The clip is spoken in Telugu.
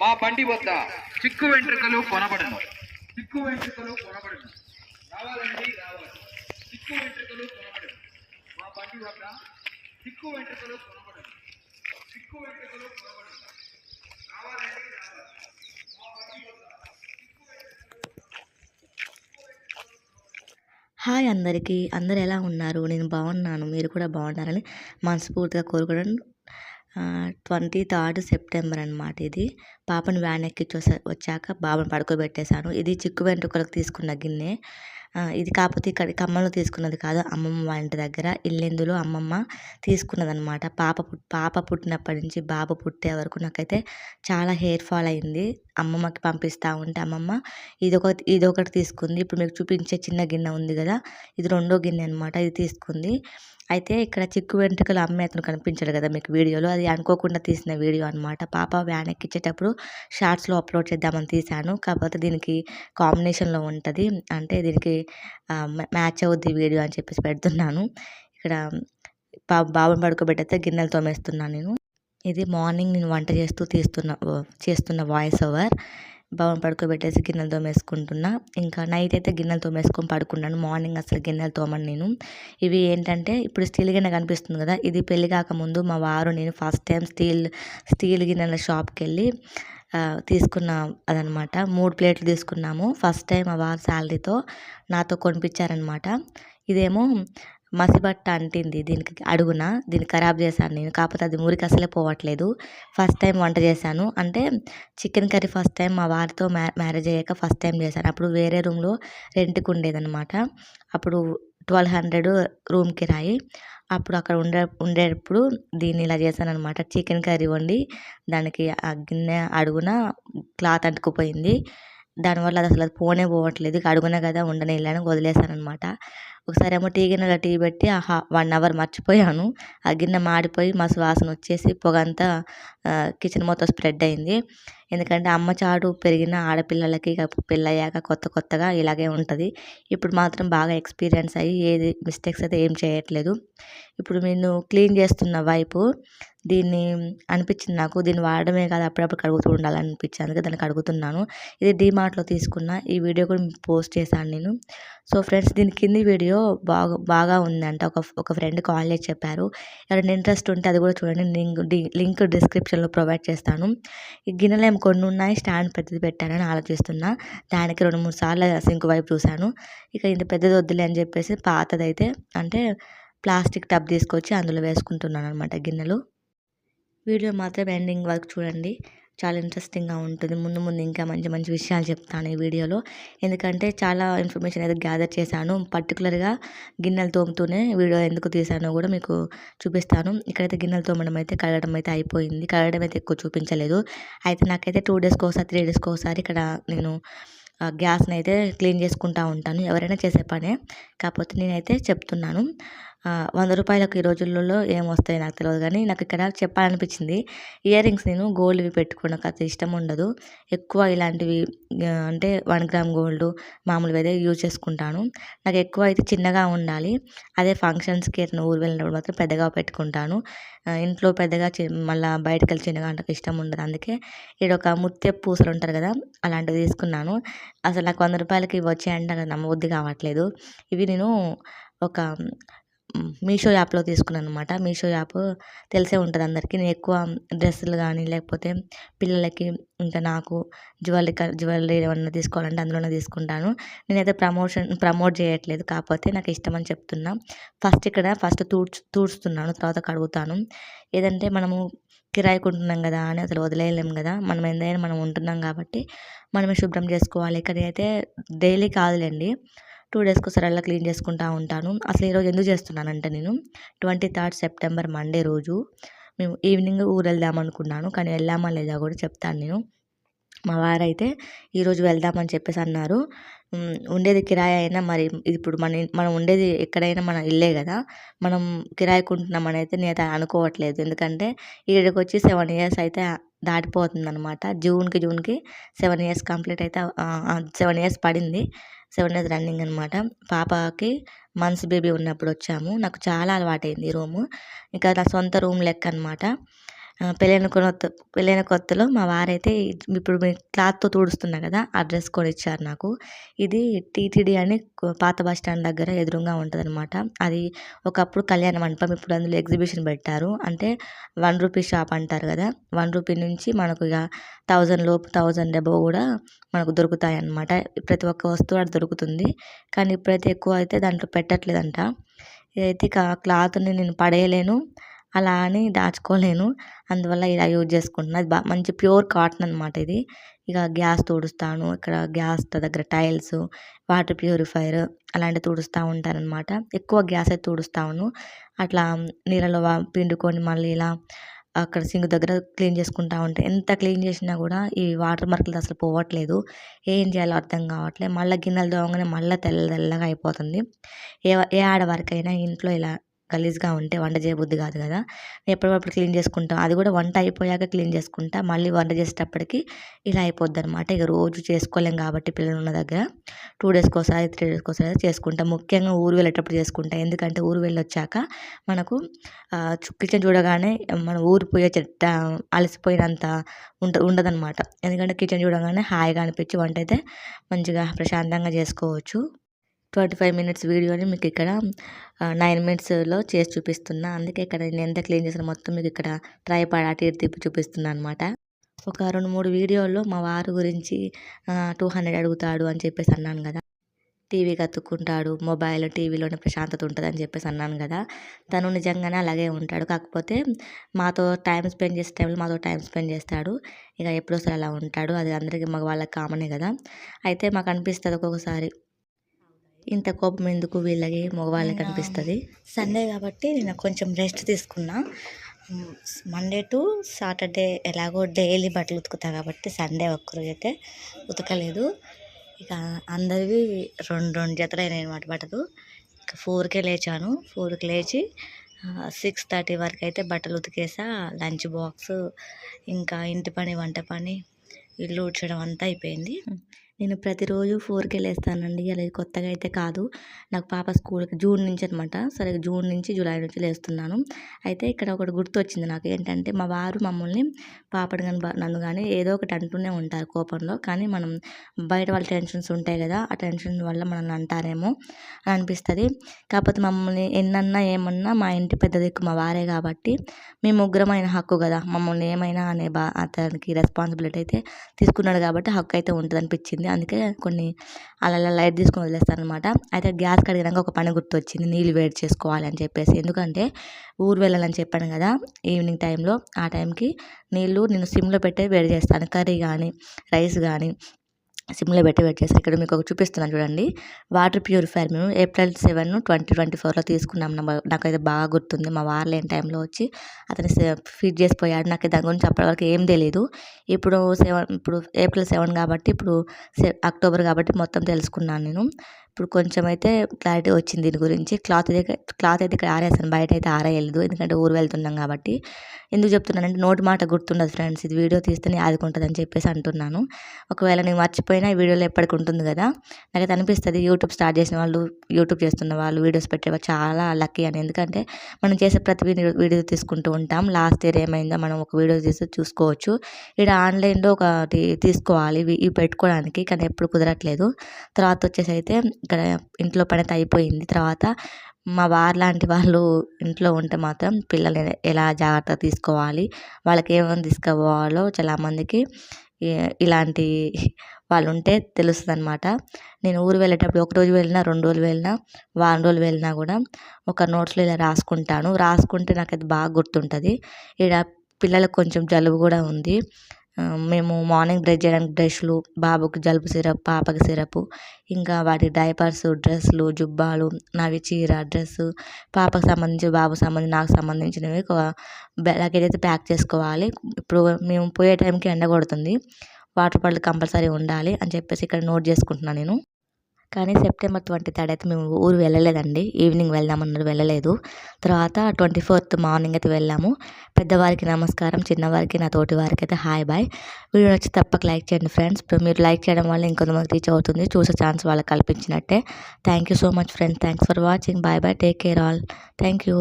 మా బండి వద్ద చిక్కు వెంట్రుకలు కొనబడను. చిక్కు వెంట్రుకలు కొనబడను. రావాలండి రావాలి. చిక్కు వెంట్రుకలు కొనబడను. మా బండి వద్ద చిక్కు వెంట్రుకలు కొనబడను. చిక్కు వెంట్రుకలు కొనబడను. రావాలండి రావాలి. హాయ్ అందరికీ. అందరు ఎలా ఉన్నారు? నేను బాగున్నాను. మీరు కూడా బాగున్నారని మనస్ఫూర్తిగా కోరుకోవడం ట్వంటీ థర్డ్ సెప్టెంబర్ అనమాట ఇది. పాపను వ్యాన్ ఎక్కించి వచ్చాక బాబుని పడుకోబెట్టేశాను. ఇది చిక్కు వెంట్రుకలకు తీసుకున్న గిన్నె. ఇది కాకపోతే ఇక్కడ ఖమ్మంలో తీసుకున్నది కాదు అమ్మమ్మ వాళ్ళ ఇంటి దగ్గర. ఇల్లెందులో అమ్మమ్మ తీసుకున్నది అనమాట పాప పాప పుట్టినప్పటి నుంచి బాబు పుట్టే వరకు నాకైతే చాలా హెయిర్ ఫాల్ అయింది. అమ్మమ్మకి పంపిస్తూ ఉంటే అమ్మమ్మ ఇదొకటి ఇదొకటి తీసుకుంది. ఇప్పుడు మీకు చూపించే చిన్న గిన్నె ఉంది కదా ఇది రెండో గిన్నె అనమాట ఇది తీసుకుంది. అయితే ఇక్కడ చిక్కు వెంట్రుకలు అమ్మే అతను కనిపించాడు కదా మీకు వీడియోలో. అది అనుకోకుండా తీసిన వీడియో అనమాట పాప వ్యాన్ ఎక్కించేటప్పుడు షార్ట్స్లో అప్లోడ్ చేద్దామని తీశాను. కాకపోతే దీనికి కాంబినేషన్లో ఉంటుంది. అంటే దీనికి మ్యాచ్ అవుద్ది వీడియో అని చెప్పేసి పెడుతున్నాను. ఇక్కడ బా బాబుని పడుకోబెట్టయితే గిన్నెలు తోమేస్తున్నాను నేను. ఇది మార్నింగ్ నేను వంట చేస్తూ తీస్తున్న చేస్తున్న వాయిస్ ఓవర్ బాబుని పడుకోబెట్టేసి గిన్నెలు తోమేసుకుంటున్నా. ఇంకా నైట్ అయితే గిన్నెలు తోమేసుకొని పడుకున్నాను. మార్నింగ్ అసలు గిన్నెలు తోమను నేను. ఇవి ఏంటంటే ఇప్పుడు స్టీల్ గిన్నె కనిపిస్తుంది కదా ఇది పెళ్ళి కాకముందు మా వారు నేను ఫస్ట్ టైం స్టీల్ స్టీల్ గిన్నెల షాప్కి వెళ్ళి తీసుకున్న అదనమాట. మూడు ప్లేట్లు తీసుకున్నాము. ఫస్ట్ టైం మా వారు శాలరీతో నాతో కొనిపించారనమాట. ఇదేమో మసిబట్ట అంటింది. దీనికి అడుగున దీన్ని ఖరాబ్ చేశాను నేను కాకపోతే అది మురికి అసలే పోవట్లేదు. ఫస్ట్ టైం వంట చేశాను. అంటే చికెన్ కర్రీ ఫస్ట్ టైం మా వారితో మ్యా మ్యారేజ్ అయ్యాక ఫస్ట్ టైం చేశాను. అప్పుడు వేరే రూమ్లో రెంట్కి ఉండేదన్నమాట. అప్పుడు ట్వెల్వ్ హండ్రెడ్ రూమ్ కిరాయి. అప్పుడు అక్కడ ఉండే ఉండేటప్పుడు దీన్ని ఇలా చేశాను అనమాట చికెన్ కర్రీ వండి దానికి ఆ గిన్నె అడుగున క్లాత్ అంటుకుపోయింది. దానివల్ల అది అసలు అది పోనే పోవట్లేదు. ఇక అడుగున కదా వెళ్ళాను వదిలేసాను అనమాట ఒకసారి ఏమో టీ గిన్నెలో టీ పెట్టి ఆహా వన్ అవర్ మర్చిపోయాను. ఆ గిన్నె మాడిపోయి మా వాసన వచ్చేసి పొగంతా కిచెన్ మొత్తం స్ప్రెడ్ అయింది. ఎందుకంటే అమ్మ చాటు పెరిగిన ఆడపిల్లలకి పెళ్ళయ్యాక కొత్త కొత్తగా ఇలాగే ఉంటుంది. ఇప్పుడు మాత్రం బాగా ఎక్స్పీరియన్స్ అయ్యి ఏది మిస్టేక్స్ అయితే ఏం చేయట్లేదు. ఇప్పుడు నేను క్లీన్ చేస్తున్న వైపు దీన్ని అనిపించింది నాకు. దీన్ని వాడడమే కాదు అప్పుడప్పుడు కడుగుతూ ఉండాలనిపించింది. అందుకే దాన్ని కడుగుతున్నాను. ఇది డీమార్ట్లో తీసుకున్న ఈ వీడియో కూడా పోస్ట్ చేశాను నేను. సో ఫ్రెండ్స్ దీని కింది వీడియో బాగా బాగా ఉందంట. ఒక ఒక ఫ్రెండ్ కాల్ చేసి చెప్పారు. ఎవరైనా ఇంట్రెస్ట్ ఉంటే అది కూడా చూడండి. లింక్ లింక్ డిస్క్రిప్షన్లో ప్రొవైడ్ చేస్తాను. ఈ గిన్నెలు ఏమి కొన్ని ఉన్నాయి. స్టాండ్ పెద్దది పెట్టానని ఆలోచిస్తున్నా. దానికి రెండు మూడు సార్లు సింక్ వైపు చూశాను. ఇక ఇంత పెద్దది వద్దులే అని చెప్పేసి పాతదైతే అంటే ప్లాస్టిక్ టబ్ తీసుకొచ్చి అందులో వేసుకుంటున్నాను అనమాట గిన్నెలు. వీడియో మాత్రం ఎండింగ్ వరకు చూడండి. చాలా ఇంట్రెస్టింగ్గా ఉంటుంది. ముందు ముందు ఇంకా మంచి మంచి విషయాలు చెప్తాను ఈ వీడియోలో. ఎందుకంటే చాలా ఇన్ఫర్మేషన్ అయితే గ్యాదర్ చేశాను. పర్టికులర్గా గిన్నెలు తోముతూనే వీడియో ఎందుకు తీసానో కూడా మీకు చూపిస్తాను. ఇక్కడైతే గిన్నెలు తోమడం అయితే కడగడం అయితే అయిపోయింది. కడగడం అయితే ఎక్కువ చూపించలేదు. అయితే నాకైతే టూ డేస్కి ఒకసారి త్రీ డేస్కి ఒకసారి ఇక్కడ నేను గ్యాస్ని అయితే క్లీన్ చేసుకుంటూ ఉంటాను. ఎవరైనా చేసే పనే. కాకపోతే నేనైతే చెప్తున్నాను. వంద రూపాయలకు ఈ రోజులలో ఏం నాకు తెలియదు కానీ నాకు ఇక్కడ చెప్పాలనిపించింది. ఇయర్ రింగ్స్ నేను గోల్డ్వి పెట్టుకోవడం అంత ఇష్టం ఉండదు. ఎక్కువ ఇలాంటివి అంటే వన్ గ్రామ్ గోల్డ్ మామూలుగా అయితే యూజ్ చేసుకుంటాను. నాకు ఎక్కువ అయితే చిన్నగా ఉండాలి. అదే ఫంక్షన్స్కి ఎట్లా ఊరు వెళ్ళినప్పుడు మాత్రం పెద్దగా పెట్టుకుంటాను. ఇంట్లో పెద్దగా చి మళ్ళీ బయటకు వెళ్ళి చిన్నగా అంటే ఇష్టం ఉండదు. అందుకే ఇక్కడ ఒక ముత్య పూసలు ఉంటారు కదా అలాంటివి తీసుకున్నాను. అసలు నాకు వంద రూపాయలకి ఇవి వచ్చాయంటే నాకు నమ్మబుద్ధి కావట్లేదు. ఇవి నేను ఒక మీషో యాప్లో తీసుకున్నాను అనమాట మీషో యాప్ తెలిసే ఉంటుంది అందరికీ. నేను ఎక్కువ డ్రెస్సులు కానీ లేకపోతే పిల్లలకి ఇంకా నాకు జ్యువెలరీ జ్యువెలరీ ఏమన్నా తీసుకోవాలంటే అందులోనే తీసుకుంటాను. నేనైతే ప్రమోషన్ ప్రమోట్ చేయట్లేదు. కాకపోతే నాకు ఇష్టం అని చెప్తున్నా. ఫస్ట్ ఇక్కడ ఫస్ట్ తూడ్చు తూడుస్తున్నాను. తర్వాత కడుగుతాను. ఏదంటే మనము కిరాయికి ఉంటున్నాం కదా అని అసలు వదిలేయలేం కదా. మనం ఎంతైనా మనం ఉంటున్నాం కాబట్టి మనమే శుభ్రం చేసుకోవాలి. ఇక్కడ అయితే డైలీ కాదులేండి. టూ డేస్కి ఒకసారి అలా క్లీన్ చేసుకుంటూ ఉంటాను. అసలు ఈరోజు ఎందుకు చేస్తున్నానంటే నేను ట్వంటీ థర్డ్ సెప్టెంబర్ మండే రోజు మేము ఈవినింగ్ ఊరు వెళ్దాం అనుకున్నాను. కానీ వెళ్ళామా లేదా కూడా చెప్తాను నేను. మా వారైతే ఈరోజు వెళ్దామని చెప్పేసి అన్నారు. ఉండేది కిరాయి అయినా మరి ఇప్పుడు మన మనం ఉండేది ఎక్కడైనా మన ఇల్లే కదా. మనం కిరాయికి ఉంటున్నామని అయితే నేనైతే అనుకోవట్లేదు. ఎందుకంటే ఇక్కడికి వచ్చి సెవెన్ ఇయర్స్ అయితే దాటిపోతుంది అనమాట జూన్కి జూన్కి సెవెన్ ఇయర్స్ కంప్లీట్ అయితే సెవెన్ ఇయర్స్ పడింది. సెవెన్ డేస్ రన్నింగ్ అనమాట పాపకి మంత్స్ బేబీ ఉన్నప్పుడు వచ్చాము. నాకు చాలా అలవాటైంది ఈ రూము. ఇంకా నా సొంత రూమ్ లెక్క అనమాట పెళ్ళైన కొత్త పెళ్ళైన కొత్తలో మా వారైతే ఇప్పుడు మీ క్లాత్తో తుడుస్తున్నా కదా ఆ డ్రెస్ కొనిచ్చారు నాకు. ఇది టీటీడీ అని పాత బస్ స్టాండ్ దగ్గర ఎదురుగా ఉంటుంది అనమాట అది ఒకప్పుడు కళ్యాణ మండపం ఇప్పుడు అందులో ఎగ్జిబిషన్ పెట్టారు. అంటే వన్ రూపీ షాప్ అంటారు కదా వన్ రూపీ నుంచి మనకు ఇక థౌజండ్ లోపు థౌజండ్ అబవ్ కూడా మనకు దొరుకుతాయి అన్నమాట ప్రతి ఒక్క వస్తువు అక్కడ దొరుకుతుంది. కానీ ఇప్పుడైతే ఎక్కువ అయితే దాంట్లో పెట్టట్లేదంట. ఇదైతే ఇక క్లాత్ని నేను పడేయలేను. అలా అని దాచుకోలేను. అందువల్ల ఇలా యూజ్ చేసుకుంటున్నా. అది బా మంచి ప్యూర్ కాటన్ అనమాట ఇది. ఇక గ్యాస్ తుడుస్తాను. ఇక్కడ గ్యాస్ దగ్గర టైల్స్ వాటర్ ప్యూరిఫైయర్ అలాంటివి తుడుస్తూ ఉంటానన్నమాట. ఎక్కువ గ్యాస్ అయితే తుడుస్తాను. అట్లా నీళ్ళలో పిండుకొని మళ్ళీ ఇలా అక్కడ సింక్ దగ్గర క్లీన్ చేసుకుంటా ఉంటాయి ఎంత క్లీన్ చేసినా కూడా ఈ వాటర్ మార్కులు అసలు పోవట్లేదు. ఏం చేయాలో అర్థం కావట్లేదు మళ్ళీ గిన్నెలు తోమగానే మళ్ళీ తెల్ల తెల్లగా అయిపోతుంది. ఏ ఏ ఆడవారికైనా ఇంట్లో ఇలా గలీజ్గా ఉంటే వంట చేయబుద్ధి కాదు కదా. ఎప్పటికప్పుడు క్లీన్ చేసుకుంటాం. అది కూడా వంట అయిపోయాక క్లీన్ చేసుకుంటా. మళ్ళీ వంట చేసేటప్పటికి ఇలా అయిపోద్ది అనమాట ఇక రోజు చేసుకోలేం కాబట్టి పిల్లలు ఉన్న దగ్గర టూ డేస్కి ఒకసారి త్రీ డేస్కి ఒకసారి చేసుకుంటాం. ముఖ్యంగా ఊరు వెళ్ళేటప్పుడు చేసుకుంటాం. ఎందుకంటే ఊరు వెళ్ళి వచ్చాక మనకు కిచెన్ చూడగానే మన ఊరు పోయే చెట్ట అలసిపోయినంత ఉంట ఉండదన్నమాట. ఎందుకంటే కిచెన్ చూడగానే హాయిగా అనిపించి వంట అయితే మంచిగా ప్రశాంతంగా చేసుకోవచ్చు. ట్వంటీ ఫైవ్ మినిట్స్ వీడియోని మీకు ఇక్కడ నైన్ మినిట్స్లో చేసి చూపిస్తున్నా. అందుకే ఇక్కడ నేను ఎంత క్లీన్ చేసిన మొత్తం మీకు ఇక్కడ ట్రై పడా అటు ఇటు తిప్పి చూపిస్తున్నాను అనమాట ఒక రెండు మూడు వీడియోల్లో మా వారు గురించి టూ హండ్రెడ్ అడుగుతాడు అని చెప్పేసి అన్నాను కదా. టీవీ కత్తుక్కుంటాడు మొబైల్ టీవీలోనే ప్రశాంతత ఉంటుంది అని చెప్పేసి అన్నాను కదా. తను నిజంగానే అలాగే ఉంటాడు. కాకపోతే మాతో టైం స్పెండ్ చేసే టైంలో మాతో టైం స్పెండ్ చేస్తాడు. ఇక ఎప్పుడోసారి అలా ఉంటాడు. అది అందరికీ మగవాళ్ళకి కామనే కదా. అయితే మాకు అనిపిస్తుంది ఒక్కొక్కసారి ఇంత కోపం ఎందుకు వీళ్ళకి మగవాళ్ళకి అనిపిస్తుంది? సండే కాబట్టి నేను కొంచెం రెస్ట్ తీసుకున్నా. మండే టు సాటర్డే ఎలాగో డైలీ బట్టలు ఉతుకుతా కాబట్టి సండే ఒక్కరోజు అయితే ఉతకలేదు. ఇక అందరివి రెండు రెండు జతలు అయినాయి అనమాట బట్టలు. ఇక ఫోర్కే లేచాను. ఫోర్కి లేచి సిక్స్ థర్టీ వరకు అయితే బట్టలు ఉతికేసా. లంచ్ బాక్స్ ఇంకా ఇంటి పని వంట పని ఇల్లు ఊడ్చడం అంతా అయిపోయింది. నేను ప్రతిరోజు ఫోర్కి లేస్తానండి అలా కొత్తగా అయితే కాదు. నాకు పాప స్కూల్కి జూన్ నుంచి అనమాట సరే జూన్ నుంచి జూలై నుంచి లేస్తున్నాను. అయితే ఇక్కడ ఒకటి గుర్తు వచ్చింది నాకు. ఏంటంటే మా వారు మమ్మల్ని పాపడు కానీ నన్ను కానీ ఏదో ఒకటి అంటూనే ఉంటారు కోపంలో. కానీ మనం బయట వాళ్ళ టెన్షన్స్ ఉంటాయి కదా ఆ టెన్షన్ వల్ల మనల్ని అంటారేమో అని అనిపిస్తుంది. కాకపోతే మమ్మల్ని ఎన్నన్నా ఏమన్నా మా ఇంటి పెద్ద దిక్కు మా వారే కాబట్టి మేము ముగ్గురమైన హక్కు కదా. మమ్మల్ని ఏమైనా అనే బా అతనికి రెస్పాన్సిబిలిటీ అయితే తీసుకున్నాడు కాబట్టి హక్కు అయితే ఉంటుంది అనిపించింది అందుకే కొన్ని అలా అలా లైట్ తీసుకొని వదిలేస్తాను అనమాట అయితే గ్యాస్ కడిగినాక ఒక పని గుర్తొచ్చింది. నీళ్ళు వేడి చేసుకోవాలి అని చెప్పేసి. ఎందుకంటే ఊరు వెళ్ళాలని చెప్పాను కదా ఈవినింగ్ టైంలో. ఆ టైంకి నీళ్ళు నేను సిమ్లో పెట్టే వేడి చేస్తాను. కర్రీ కానీ రైస్ కానీ సిమ్లో పెట్టి వెయిట్ చేస్తాను ఇక్కడ మీకు ఒక చూపిస్తున్నాను చూడండి. వాటర్ ప్యూరిఫైర్ మేము ఏప్రిల్ సెవెన్ ట్వంటీ ట్వంటీ ఫోర్లో తీసుకున్నాం. నాకైతే బాగా గుర్తుంది. మా వారు లేని టైంలో వచ్చి అతను ఫిట్ చేసిపోయాడు. నాకు దాని గురించి అప్పటివరకు ఏం తెలియదు ఇప్పుడు సెవెన్ ఇప్పుడు ఏప్రిల్ సెవెన్ కాబట్టి ఇప్పుడు అక్టోబర్ కాబట్టి మొత్తం తెలుసుకున్నాను నేను. ఇప్పుడు కొంచెం అయితే క్లారిటీ వచ్చింది దీని గురించి. క్లాత్ అయితే క్లాత్ అయితే ఇక్కడ ఆరేసాను బయట అయితే ఆరేయలేదు. ఎందుకంటే ఊరు వెళ్తున్నాం కాబట్టి. ఎందుకు చెప్తున్నానంటే నోటి మాట గుర్తుండదు ఫ్రెండ్స్. ఇది వీడియో తీస్తేనే ఆదుకుంటుంది అని చెప్పేసి అంటున్నాను. ఒకవేళ నేను మర్చిపోయినా ఈ వీడియోలో ఎప్పటికి ఉంటుంది కదా. నాకైతే అనిపిస్తుంది యూట్యూబ్ స్టార్ట్ చేసిన వాళ్ళు యూట్యూబ్ చేస్తున్న వాళ్ళు వీడియోస్ పెట్టేవాళ్ళు చాలా లక్కీ అని. ఎందుకంటే మనం చేసే ప్రతి వీడియో వీడియో తీసుకుంటూ ఉంటాం. లాస్ట్ ఇయర్ ఏమైందో మనం ఒక వీడియో తీసి చూసుకోవచ్చు. ఇక్కడ ఆన్లైన్లో ఒకటి తీసుకోవాలి. ఇవి ఇవి పెట్టుకోవడానికి కానీ ఎప్పుడు కుదరట్లేదు. తర్వాత వచ్చేసి అయితే ఇక్కడ ఇంట్లో పని అయితే అయిపోయింది. తర్వాత మా వారు లాంటి వాళ్ళు ఇంట్లో ఉంటే మాత్రం పిల్లల్ని ఎలా జాగ్రత్త తీసుకోవాలి వాళ్ళకి ఏమేమి తీసుకుపోవాలో చాలామందికి ఇలాంటి వాళ్ళు ఉంటే తెలుస్తుంది అనమాట నేను ఊరు వెళ్ళేటప్పుడు ఒక రోజు వెళ్ళినా రెండు రోజులు వెళ్ళినా వారం రోజులు వెళ్ళినా కూడా ఒక నోట్స్లో ఇలా రాసుకుంటాను. రాసుకుంటే నాకు అది బాగా గుర్తుంటుంది. ఇక్కడ పిల్లలకు కొంచెం జలుబు కూడా ఉంది. మేము మార్నింగ్ బ్రష్ చేయడానికి బ్రష్లు బాబుకి జలుబు సిరప్ పాపకి సిరప్ ఇంకా వాటి డైపర్స్ డ్రెస్సులు జుబ్బాలు నావి చీర డ్రెస్సు పాపకు సంబంధించి బాబుకి సంబంధించి నాకు సంబంధించినవి ఒక లగేజ్ అయితే ప్యాక్ చేసుకోవాలి ఇప్పుడు మేము పోయే టైంకి ఎండ కొడుతుంది వాటర్ బాటిల్ కంపల్సరీ ఉండాలి అని చెప్పేసి ఇక్కడ నోట్ చేసుకుంటున్నాను నేను. కానీ సెప్టెంబర్ ట్వంటీ థర్డ్ అయితే మేము ఊరు వెళ్ళలేదండి. ఈవినింగ్ వెళ్దామన్నారు వెళ్ళలేదు. తర్వాత ట్వంటీ ఫోర్త్ మార్నింగ్ అయితే వెళ్ళాము. పెద్దవారికి నమస్కారం చిన్నవారికి నా తోటి వారికి అయితే హాయ్ బాయ్. వీడియో నచ్చి తప్పక లైక్ చేయండి ఫ్రెండ్స్. ఇప్పుడు మీరు లైక్ చేయడం వల్ల ఇంకొంతమంది రీచ్ అవుతుంది. చూసే ఛాన్స్ వాళ్ళకి కల్పించినట్టే. Thank you so much friends thanks for watching bye bye take care all thank you